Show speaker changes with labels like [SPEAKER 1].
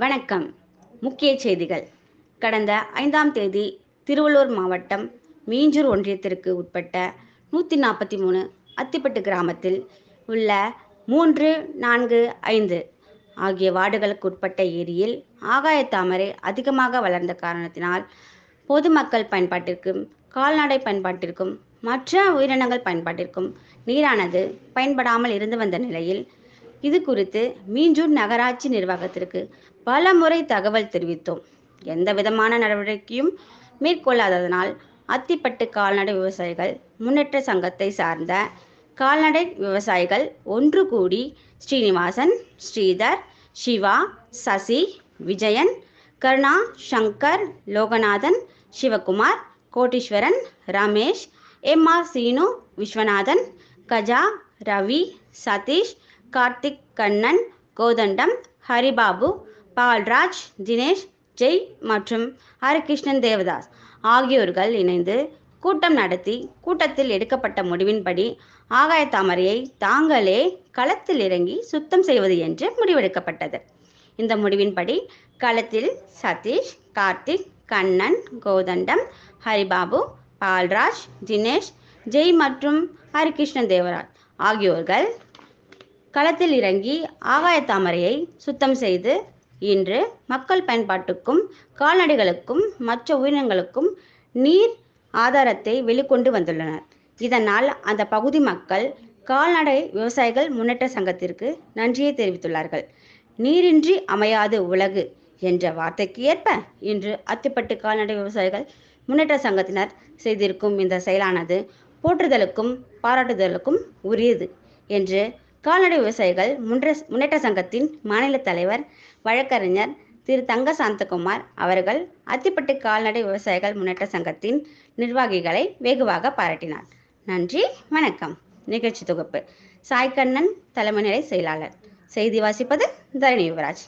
[SPEAKER 1] வணக்கம். முக்கிய செய்திகள். கடந்த ஐந்தாம் தேதி திருவள்ளூர் மாவட்டம் மீஞ்சூர் ஒன்றியத்திற்கு உட்பட்ட நூற்றி நாற்பத்தி மூணு அத்திப்பட்டு கிராமத்தில் உள்ள மூன்று நான்கு ஐந்து ஆகிய வார்டுகளுக்கு உட்பட்ட ஏரியில் ஆகாயத்தாமரை அதிகமாக வளர்ந்த காரணத்தினால் பொதுமக்கள் பயன்பாட்டிற்கும் கால்நடை பயன்பாட்டிற்கும் மற்ற உயிரினங்கள் பயன்பாட்டிற்கும் நீரானது பயன்படாமல் இருந்து வந்த நிலையில் இது குறித்து மீஞ்சூர் நகராட்சி நிர்வாகத்திற்கு பல முறை தகவல் தெரிவித்தோம். எந்த விதமான நடவடிக்கையும் மேற்கொள்ளாததனால் அத்திப்பட்டு கால்நடை விவசாயிகள் முன்னேற்ற சங்கத்தை சார்ந்த கால்நடை விவசாயிகள் ஒன்று கூடி ஸ்ரீனிவாசன் ஸ்ரீதர் சிவா சசி விஜயன் கருணா சங்கர் லோகநாதன் சிவகுமார் கோட்டீஸ்வரன் ரமேஷ் எம் ஆர் சீனு விஸ்வநாதன் கஜா ரவி சதீஷ் கார்த்திக் கண்ணன் கோதண்டம் ஹரிபாபு பால்ராஜ் தினேஷ் ஜெய் மற்றும் ஹரிகிருஷ்ணன் தேவதாஸ் ஆகியோர்கள் இணைந்து கூட்டம் நடத்தி கூட்டத்தில் எடுக்கப்பட்ட முடிவின்படி ஆகாய தாமரையை தாங்களே களத்தில் இறங்கி சுத்தம் செய்வது என்று முடிவெடுக்கப்பட்டது. இந்த முடிவின்படி களத்தில் சதீஷ் கார்த்திக் கண்ணன் கோதண்டம் ஹரிபாபு பால்ராஜ் தினேஷ் ஜெய் மற்றும் ஹரிகிருஷ்ணன் தேவராஜ் ஆகியோர்கள் களத்தில் இறங்கி ஆகாயத்தாமரையை சுத்தம் செய்து இன்று மக்கள் பயன்பாட்டுக்கும் கால்நடைகளுக்கும் மற்ற உயிரினங்களுக்கும் நீர் ஆதாரத்தை வெளிக்கொண்டு வந்துள்ளனர். இதனால் அந்த பகுதி மக்கள் கால்நடை விவசாயிகள் முன்னேற்ற சங்கத்திற்கு நன்றியை தெரிவித்துள்ளார்கள். நீரின்றி அமையாது உலகு என்ற வார்த்தைக்கு ஏற்ப இன்று அத்திப்பட்டு கால்நடை விவசாயிகள் முன்னேற்ற சங்கத்தினர் செய்திருக்கும் இந்த செயலானது போற்றுதலுக்கும் பாராட்டுதலுக்கும் உரியது என்று கால்நடை விவசாயிகள் முன்ற முன்னேற்ற சங்கத்தின் மாநில தலைவர் வழக்கறிஞர் திரு தங்க சாந்தகுமார் அவர்கள் அத்திப்பட்டு கால்நடை விவசாயிகள் முன்னேற்ற சங்கத்தின் நிர்வாகிகளை வெகுவாக பாராட்டினார். நன்றி வணக்கம். நிகழ்ச்சி தொகுப்பு. சாய்கண்ணன் தலைமை நிலை செயலாளர். செய்தி வாசிப்பது தரணி யுவராஜ்.